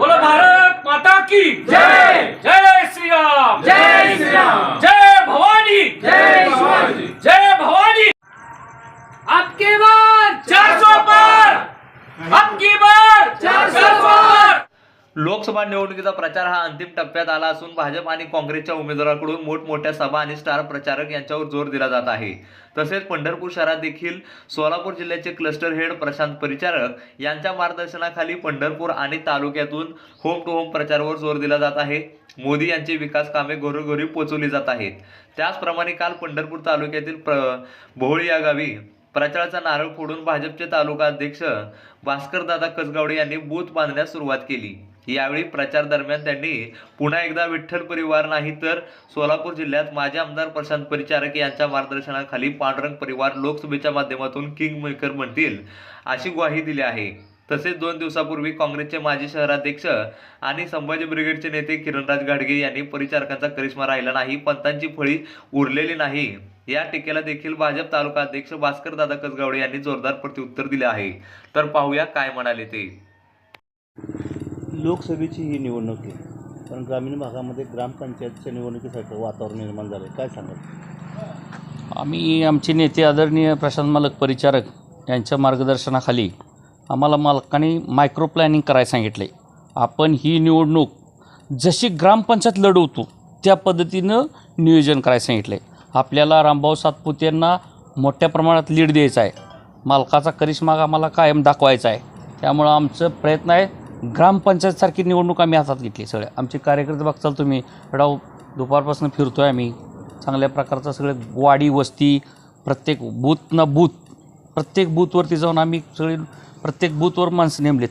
बोलो भारत माता की जय! जय श्री राम जय श्री राम! जय भवानी जय लोकसभा निवडणुकीचा प्रचार हा अंतिम टप्प्यात आला असून भाजप आणि काँग्रेसच्या उमेदवारांकडून मोठमोठ्या सभा आणि स्टार प्रचारक यांच्यावर जोर दिला जात आहे. तसेच पंढरपूर शहरात देखील सोलापूर जिल्ह्याचे क्लस्टर हेड प्रशांत परिचारक यांच्या मार्गदर्शनाखाली पंढरपूर आणि तालुक्यातून होम टू होम प्रचारावर जोर दिला जात आहे. मोदी यांची विकास कामे घरोघरी पोचवली जात आहेत. त्याचप्रमाणे काल पंढरपूर तालुक्यातील प्र भोळी या गावी प्रचाराचा नारळ फोडून भाजपचे तालुका अध्यक्ष भास्करदादा कसगावडे यांनी बूथ बांधण्यास सुरुवात केली. यावेळी प्रचार दरम्यान त्यांनी पुन्हा एकदा विठ्ठल परिवार नाही तर सोलापूर जिल्ह्यात माजी आमदार प्रशांत परिचारक यांच्या मार्गदर्शनाखाली पांडुरंग परिवार लोकसभेच्या माध्यमातून किंग मेकर म्हणतील अशी ग्वाही दिली आहे. तसेच दोन दिवसापूर्वी काँग्रेसचे माजी शहराध्यक्ष आणि संभाजी ब्रिगेडचे नेते किरणराज घाडगे यांनी परिचारकांचा करिश्मा राहिला नाही पंतांची फळी उरलेली नाही. या टीकेला देखील भाजप तालुका अध्यक्ष भास्कर दादा कसगावडे यांनी जोरदार प्रत्युत्तर दिले आहे. तर पाहूया काय म्हणाले ते. लोकसभेची ही निवडणूक आहे. पण ग्रामीण भागामध्ये ग्रामपंचायतच्या निवडणुकीसाठी वातावरण निर्माण झालं आहे. काय सांगाल? आम्ही आमचे नेते आदरणीय प्रशांत मालक परिचारक यांच्या मार्गदर्शनाखाली आम्हाला मालकाने मायक्रो प्लॅनिंग करायला सांगितले आपण ही निवडणूक जशी ग्रामपंचायत लढवतो त्या पद्धतीनं नियोजन करायला सांगितले आपल्याला रामभाऊ सातपुते यांना मोठ्या प्रमाणात लीड द्यायचा आहे. मालकाचा करिश्मा आम्हाला कायम दाखवायचा आहे. त्यामुळं आमचं प्रयत्न आहे ग्रामपंचायतसारखी निवडणूक आम्ही हातात घेतली सगळ्या आमचे कार्यकर्ते बघताल तुम्ही. राव दुपारपासून फिरतो आहे आम्ही. चांगल्या प्रकारचं सगळे वाडी वस्ती प्रत्येक बूथ न बूथ प्रत्येक बूथवरती जाऊन आम्ही सगळे प्रत्येक बूथवर माणसं नेमलेत.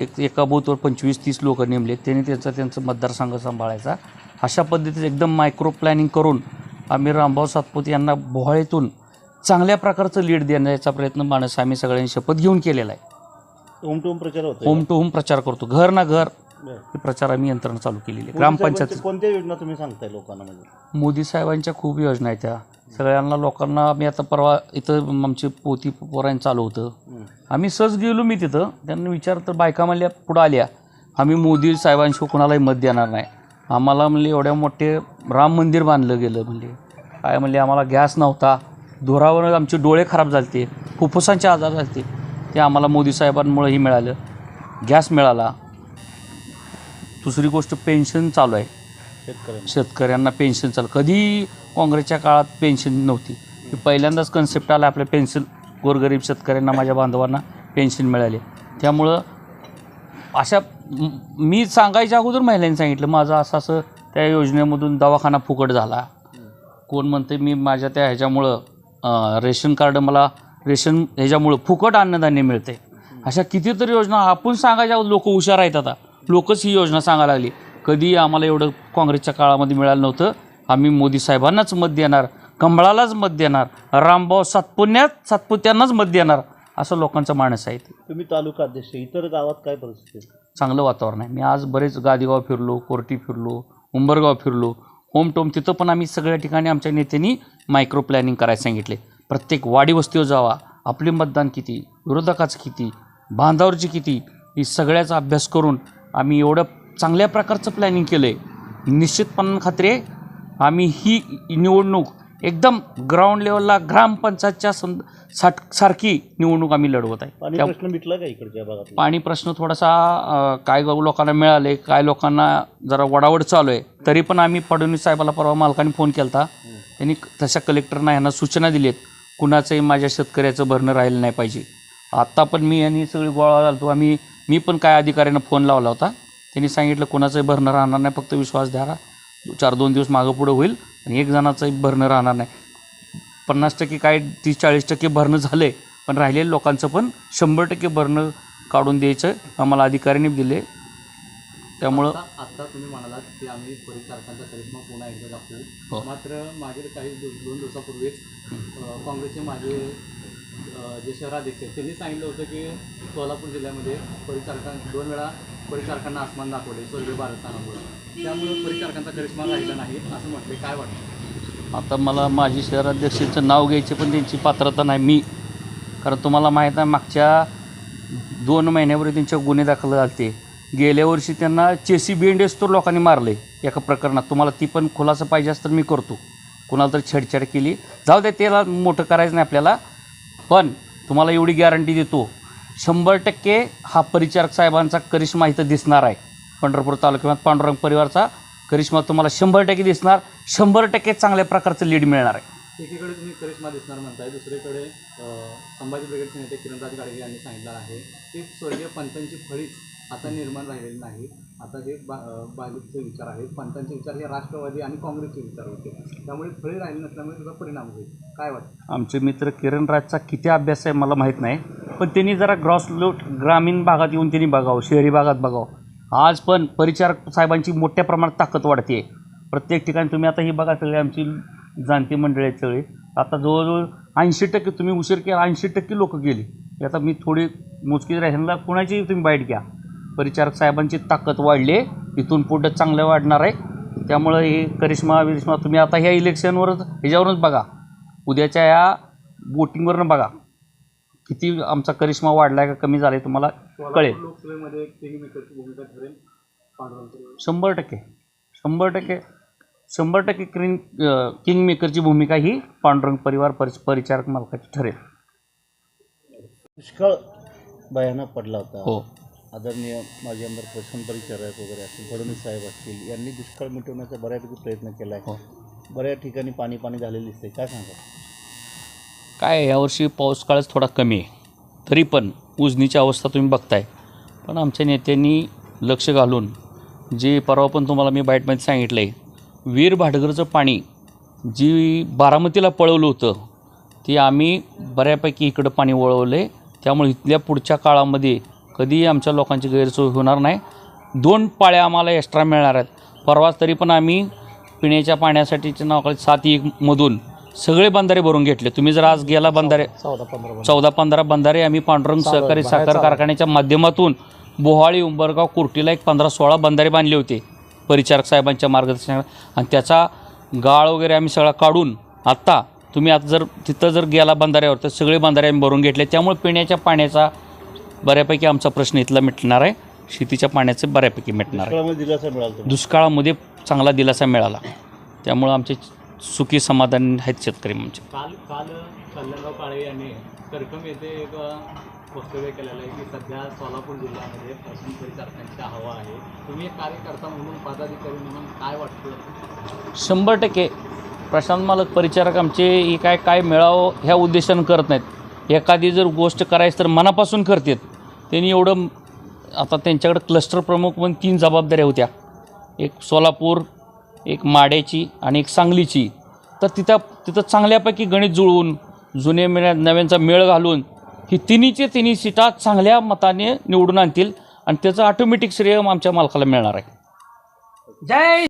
एक एका बूथवर पंचवीस तीस लोक नेमलेत. त्यांनी त्यांचा त्यांचं मतदारसंघ सांभाळायचा. अशा पद्धतीचं एकदम मायक्रो प्लॅनिंग करून आम्ही रामभाऊ सातपुते यांना भोहाळेतून चांगल्या प्रकारचं लीड देण्याचा प्रयत्न माणसं आम्ही सगळ्यांनी शपथ घेऊन केलेला आहे. होम टू होम प्रचार होतो होम टू होम प्रचार करतो. घर ना घर हे प्रचार आम्ही यंत्रणा चालू केलेली आहे. ग्रामपंचायत कोणत्या योजना तुम्ही सांगताय लोकांना म्हणजे? मोदी साहेबांच्या खूप योजना आहेत त्या. सगळ्यांना लोकांना मी आता परवा इथं आमची पोती पोरांनी चालू होतं. आम्ही सहज गेलो मी तिथं. त्यांना विचार तर बायका म्हणल्या पुढं आल्या. आम्ही मोदी साहेबांशिवाय कोणालाही मत देणार नाही. आम्हाला म्हणले एवढ्या मोठे राम मंदिर बांधलं गेलं. म्हणले काय म्हणले आम्हाला गॅस नव्हता. धुरावर आमचे डोळे खराब झालते. फुफ्फुसांचे आजार झालते. ते आम्हाला मोदी साहेबांमुळेही मिळालं. गॅस मिळाला. दुसरी गोष्ट पेन्शन चालू आहे. शेतकऱ्यांना. शेतकऱ्यांना पेन्शन चालू. कधी काँग्रेसच्या काळात पेन्शन नव्हती. ही पहिल्यांदाच कन्सेप्ट आला आपल्या पेन्शन गोरगरीब शेतकऱ्यांना माझ्या बांधवांना पेन्शन मिळाले. त्यामुळं अशा म- सांगायच्या अगोदर महिलांनी सांगितलं माझं असं असं त्या योजनेमधून दवाखाना फुकट झाला. कोण म्हणते मी माझ्या त्या ह्याच्यामुळं रेशन कार्ड मला रेशन ह्याच्यामुळं फुकट अन्नधान्य मिळते अशा कितीतरी योजना आपण सांगायच्या लोक हुशार आहेत आता. लोकच ही योजना सांगायला लागली. कधी आम्हाला एवढं काँग्रेसच्या काळामध्ये मिळालं नव्हतं. आम्ही मोदी साहेबांनाच मत देणार कमळालाच मत देणार रामभाऊ सातपुण्यात सातपुत्यांनाच मत देणार असं लोकांचं मानस आहे. तुम्ही तालुका अध्यक्ष इतर गावात काय परिस्थिती? चांगलं वातावरण आहे. मी आज बरेच गादीगाव फिरलो कोर्टी फिरलो उंबरगाव फिरलो. होम टोम तिथं पण आम्ही सगळ्या ठिकाणी आमच्या नेत्यांनी मायक्रो प्लॅनिंग करायला सांगितले. प्रत्येक वाडी वस्तीवर जावा. आपले मतदान किती? विरोधकाचं किती? बांधावरची किती? ही सगळ्याचा अभ्यास करून आम्ही एवढं चांगल्या प्रकारचं प्लॅनिंग केलं आहे निश्चितपणे खात्री आहे आम्ही ही निवडणूक एकदम ग्राउंड लेवलला ग्रामपंचायतच्या सं साठ सारखी निवडणूक आम्ही लढवत आहे. पाणी त्या- प्रश्न मिटला का इकडच्या भागात पाणी प्रश्न थोडासा अ, काय लोकांना मिळाले काय लोकांना जरा वडावड चालू आहे. तरी पण आम्ही फडणवीस साहेबाला परवा मालकाने फोन केला होता त्यांनी तशा कलेक्टरना यांना सूचना दिली आहेत कुणाचंही माझ्या शेतकऱ्याचं भरणं राहिलं नाही पाहिजे. आत्ता पण मी यांनी सगळी गोळा घालतो आम्ही मी पण काय अधिकाऱ्यांना फोन लावला होता. त्यांनी सांगितलं कुणाचंही भरणं राहणार नाही फक्त विश्वास द्या चार दोन दिवस मागं पुढं होईल आणि एक जणाचंही भरणं राहणार नाही. पन्नास टक्के काय तीस चाळीस टक्के भरणं झालं आहे पण राहिलेल्या लोकांचं पण शंभर टक्के भरणं काढून द्यायचं आम्हाला अधिकाऱ्यांनी दिले. त्यामुळं आता तुम्ही म्हणालात की आम्ही परिचारकांचा करिश्मा पुन्हा एकदा हो. दाखवू मात्र मागील काही दोन दिवसापूर्वीच काँग्रेसचे माझे जे शहराध्यक्ष आहेत त्यांनी सांगितलं होतं की सोलापूर जिल्ह्यामध्ये परिचारकां दोन वेळा परिचारकांना आसमान दाखवले स्वर्गीय भारतानामुळे त्यामुळे परिचारकांचा करिश्मा राहिला नाही असं म्हटले. काय वाटतं? आता मला माझी शहराध्यक्षाचं नाव घ्यायचे पण त्यांची पात्रता नाही मी. कारण तुम्हाला माहीत आहे मागच्या दोन महिन्यापूर्वी त्यांच्या गुन्हे दाखल झाले गेल्या वर्षी त्यांना चेसी बेंडेस तर लोकांनी मारले एका प्रकरणात. तुम्हाला ती पण खुलासा पाहिजे असं तर मी करतो. कुणाला तर छेडछाड केली. जाऊ दे त्याला मोठं करायचं नाही आपल्याला. पण तुम्हाला एवढी गॅरंटी देतो शंभर टक्के हा परिचारक साहेबांचा करिश्मा इथं दिसणार आहे. पंढरपूर तालुक्यात पांडुरंग परिवारचा करिश्मा तुम्हाला शंभर टक्के दिसणार. शंभर टक्के चांगल्या प्रकारचं लीड मिळणार आहे. एकीकडे तुम्ही करिश्मा दिसणार म्हणताय दुसरीकडे संभाजी ब्रिगेडचे नेते किरणराज गाडगे यांनी सांगितलं आहे की स्वर्गीय पंतांची फळीच आता निर्माण राहिलेली नाही. आता हे बा भाजपचे विचार आहेत पंतांचे विचार हे राष्ट्रवादी आणि काँग्रेसचे विचार होते. त्यामुळे फळे राहिले नसल्यामुळे त्याचा परिणाम होईल. काय वाटतं? आमचे मित्र किरण राजचा किती अभ्यास आहे मला माहीत नाही पण त्यांनी जरा ग्रॉस लूट ग्रामीण भागात येऊन त्यांनी बघावं शहरी भागात बघावं. आज पण परिचारक साहेबांची मोठ्या प्रमाणात ताकद वाढते. प्रत्येक ठिकाणी तुम्ही आता ही बघा सगळी आमची जाणती मंडळी आहेत सगळी. आता जवळजवळ ऐंशी टक्के तुम्ही उशीर केला ऐंशी टक्के लोक गेली. आता मी थोडी मोजकी राहिला कुणाची तुम्ही बाईट घ्या. परिचारक साहेबांची ताकद वाढली आहे. इथून पुढं चांगलं वाढणार आहे. त्यामुळं हे करिश्मा विरिश्मा तुम्ही आता ह्या इलेक्शनवरच ह्याच्यावरूनच बघा. उद्याच्या या वोटिंगवरनं बघा. किती आमचा करिश्मा वाढला आहे का कमी झाला आहे तुम्हाला कळेल. शंभर टक्के. शंभर टक्के. शंभर टक्के क्रीन किंग मेकरची भूमिका ही पांडुरंग परिवार परि परिचारक मालकाची ठरेल. दुष्काळ भयानक पडला होता. हो. आदरणीय माजी आमदार प्रशांत परिचारक वगैरे असतील फडणवीस साहेब असतील यांनी दुष्काळ मिटवण्याचा बऱ्यापैकी प्रयत्न केला हो. आहे बऱ्याच ठिकाणी पाणी पाणी झालेलं दिसते काय सांगा काय यावर्षी पाऊस काळच थोडा कमी आहे. तरी पण उजनीची अवस्था तुम्ही बघताय. पण आमच्या नेत्यांनी लक्ष घालून जे परवा पण तुम्हाला मी बाईटमध्ये सांगितलं आहे वीर भाटगरचं पाणी जी बारामतीला पळवलं होतं ते आम्ही बऱ्यापैकी इकडं पाणी वळवलं आहे त्यामुळे इथल्या पुढच्या काळामध्ये कधीही आमच्या लोकांची गैरसोय होणार नाही. दोन पाळ्या आम्हाला एक्स्ट्रा मिळणार आहेत. परवाच तरी पण आम्ही पिण्याच्या पाण्यासाठीच्या नावाखाली सात एक मधून सगळे बंधारे भरून घेतले. तुम्ही जर आज गेला बंधारे चौदा पंधरा. चौदा पंधरा बंधारे आम्ही पांडुरंग सहकारी साखर कारखान्याच्या माध्यमातून बोहाळी उंबरगाव कुर्टीला एक पंधरा सोळा बंधारे बांधले होते. परिचारक साहेबांच्या मार्गदर्शनात आणि त्याचा गाळ वगैरे आम्ही सगळा काढून आत्ता तुम्ही आता जर तिथं जर गेला बंधाऱ्यावर तर सगळे बंधारे आम्ही भरून घेतले. त्यामुळे पिण्याच्या पाण्याचा बऱ्यापैकी आमचा प्रश्न इथला मिटणार आहे. शेतीच्या पाण्याचे बऱ्यापैकी मिटणार आहे. दुष्काळामध्ये दिलासा मिळाला दुष्काळामध्ये चांगला दिलासा मिळाला. त्यामुळं आमचे सुखी समाधान आहेत शेतकरी आमचे. काल काल कल्याणराव काळे यांनी करकम येथे एक वक्तव्य केलेलं आहे की सध्या सोलापूर जिल्ह्यामध्ये हवा आहे. तुम्ही एक कार्यकर्ता म्हणून पदाधिकारी म्हणून काय वाटतं? शंभर टक्के. प्रशांत मालक परिचारक आमचे हे काय काय मिळावं ह्या उद्देशानं करत नाहीत. एखादी जर गोष्ट करायची तर मनापासून करतात. त्यांनी एवढं आता त्यांच्याकडे क्लस्टर प्रमुख म्हणून तीन जबाबदाऱ्या होत्या. एक सोलापूर एक माड्याची आणि एक सांगलीची. तर तिथं तिथं चांगल्यापैकी गणित जुळवून जुने मेळ्या नव्यांचा मेळ घालून ही तिन्हीचे तिन्ही सीटा चांगल्या मताने निवडून आणतील आणि त्याचं ऑटोमॅटिक श्रेय आमच्या मालकाला मिळणार आहे. जय